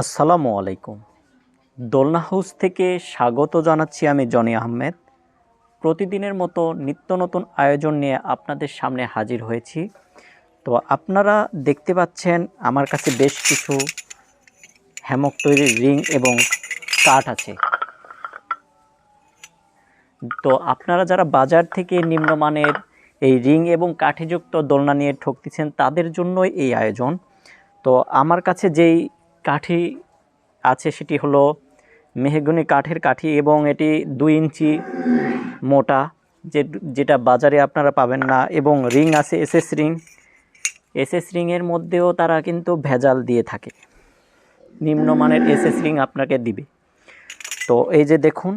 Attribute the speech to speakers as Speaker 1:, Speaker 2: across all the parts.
Speaker 1: আসসালামু আলাইকুম। দোলনা হাউস থেকে স্বাগত জানাচ্ছি আমি জনি আহমেদ। প্রতিদিনের মতো নিত্য নতুন আয়োজন নিয়ে আপনাদের সামনে হাজির হয়েছি। তো আপনারা দেখতে পাচ্ছেন আমার কাছে বেশ কিছু হ্যামক তৈরির রিং এবং কাঠ আছে। তো আপনারা যারা বাজার থেকে নিম্নমানের এই রিং এবং কাঠিযুক্ত দোলনা নিয়ে ঠকতেছেন, তাদের জন্যই এই আয়োজন। তো আমার কাছে যেই কাঠি আছে, সেটি হলো মেহগনি কাঠের কাঠি এবং এটি দুই ইঞ্চি মোটা, যে যেটা বাজারে আপনারা পাবেন না, এবং রিং আছে এসএস রিং। এসএস রিংয়ের মধ্যেও তারা কিন্তু ভেজাল দিয়ে থাকে। নিম্নমানের এসএস রিং আপনাকে দিবে। তো এই যে দেখুন,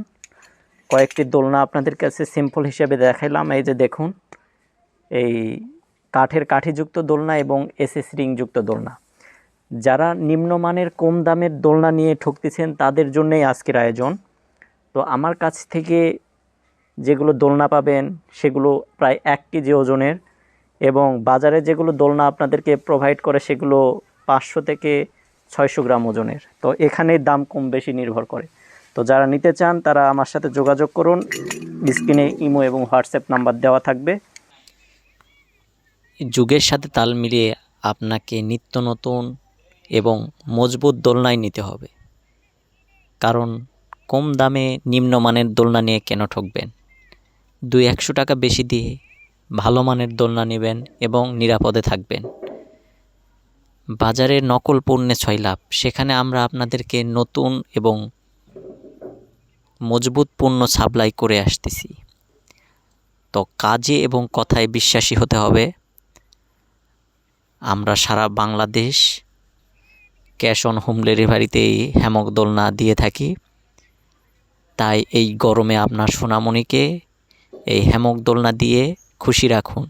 Speaker 1: কয়েকটি দোলনা আপনাদের কাছে সিম্পল হিসেবে দেখাইলাম। এই যে দেখুন, এই কাঠের কাঠিযুক্ত দোলনা এবং এসএস রিংযুক্ত দোলনা। যারা নিম্নমানের কম দামের দোলনা নিয়ে ঠকতেছেন, তাদের জন্যই আজকের আয়োজন। তো আমার কাছ থেকে যেগুলো দোলনা পাবেন, সেগুলো প্রায় এক কেজি ওজনের এবং বাজারে যেগুলো দোলনা আপনাদেরকে প্রোভাইড করে, সেগুলো পাঁচশো থেকে ছয়শো গ্রাম ওজনের। তো এখানে দাম কম বেশি নির্ভর করে। তো যারা নিতে চান, তারা আমার সাথে যোগাযোগ করুন। স্ক্রিনে ইমো এবং হোয়াটসঅ্যাপ নাম্বার দেওয়া থাকবে।
Speaker 2: যুগের সাথে তাল মিলিয়ে আপনাকে নিত্য নতুন এবং মজবুত দোলনায় নিতে হবে। কারণ কম দামে নিম্নমানের দোলনা নিয়ে কেন ঠকবেন? দুই একশো টাকা বেশি দিয়ে ভালো মানের দোলনা নেবেন এবং নিরাপদে থাকবেন। বাজারে নকল পণ্যে ছয় লাভ। সেখানে আমরা আপনাদেরকে নতুন এবং মজবুত পণ্য সাপ্লাই করে আসতেছি। তো কাজে এবং কথায় বিশ্বাসী হতে হবে। আমরা সারা বাংলাদেশ ক্যাশ অন হোম ডেলিভারিতেই হ্যামক দোলনা দিয়ে থাকি। তাই এই গরমে আপনার সোনামণিকে এই হ্যামক দোলনা দিয়ে খুশি রাখুন।